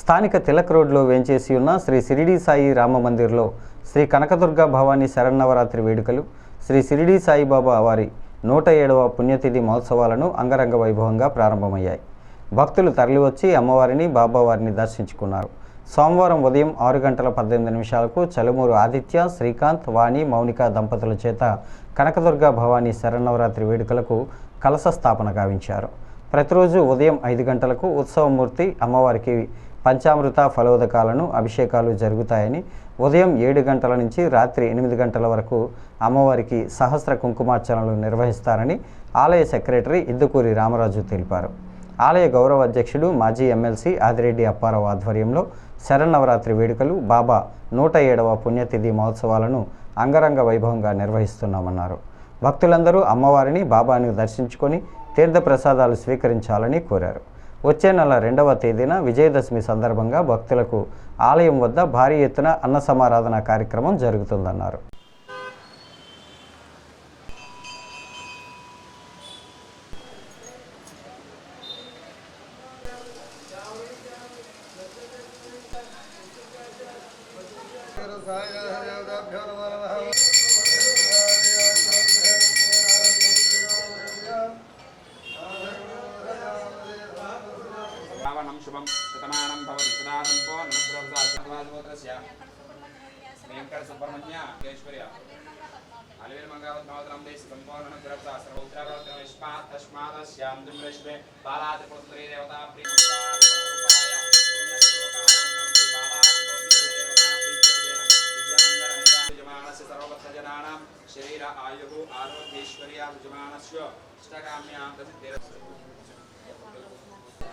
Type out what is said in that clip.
స్థానిక తిలక్ రోడ్లో వేంచేసి ఉన్న శ్రీ సిరిడి సాయి రామ మందిర్లో శ్రీ కనకదుర్గ భవానీ శరన్నవరాత్రి వేడుకలు శ్రీ సిరిడి సాయిబాబా వారి నూట ఏడవ పుణ్యతిథి మహోత్సవాలను అంగరంగ వైభవంగా ప్రారంభమయ్యాయి. భక్తులు తరలివచ్చి అమ్మవారిని బాబావారిని దర్శించుకున్నారు. సోమవారం ఉదయం ఆరు గంటల పద్దెనిమిది నిమిషాలకు చలుమూరు ఆదిత్య శ్రీకాంత్ వాణి మౌనిక దంపతుల చేత కనకదుర్గ భవానీ శరన్నవరాత్రి వేడుకలకు కలశ స్థాపన గావించారు. ప్రతిరోజు ఉదయం ఐదు గంటలకు ఉత్సవమూర్తి అమ్మవారికి పంచామృత ఫలోదకాలను అభిషేకాలు జరుగుతాయని ఉదయం ఏడు గంటల నుంచి రాత్రి ఎనిమిది గంటల వరకు అమ్మవారికి సహస్ర కుంకుమార్చనలు నిర్వహిస్తారని ఆలయ సెక్రటరీ ఇద్దుకూరి రామరాజు తెలిపారు. ఆలయ గౌరవ అధ్యక్షుడు మాజీ ఎమ్మెల్సీ ఆదిరెడ్డి అప్పారావు ఆధ్వర్యంలో శరన్నవరాత్రి వేడుకలు బాబా నూట ఏడవ పుణ్యతిథి మహోత్సవాలను అంగరంగ వైభవంగా నిర్వహిస్తున్నామన్నారు. భక్తులందరూ అమ్మవారిని బాబాను దర్శించుకొని తీర్థప్రసాదాలు స్వీకరించాలని కోరారు. వచ్చే నెల రెండవ తేదీన విజయదశమి సందర్భంగా భక్తులకు ఆలయం వద్ద భారీ ఎత్తున అన్న సమారాధన కార్యక్రమం జరుగుతుందన్నారు రావణం శుభం శతమానం భవతి సదా సంపూర్ణస్య వెంకట సుబ్రహ్మణ్య కేశ్వర్య అలివేల్ మంగళవత్ నవతరం దేశ సంపూర్ణ గ్రహ సర్వోత్తరవతన విష్మాత్ తస్మాదస్యాం దుమ్రశ్వే బాలాది పుత్రీ దేవతా శరీర ఆయు ఆరోగ్యేశ్వర్య విజమానస్య ఇష్టకామ్యా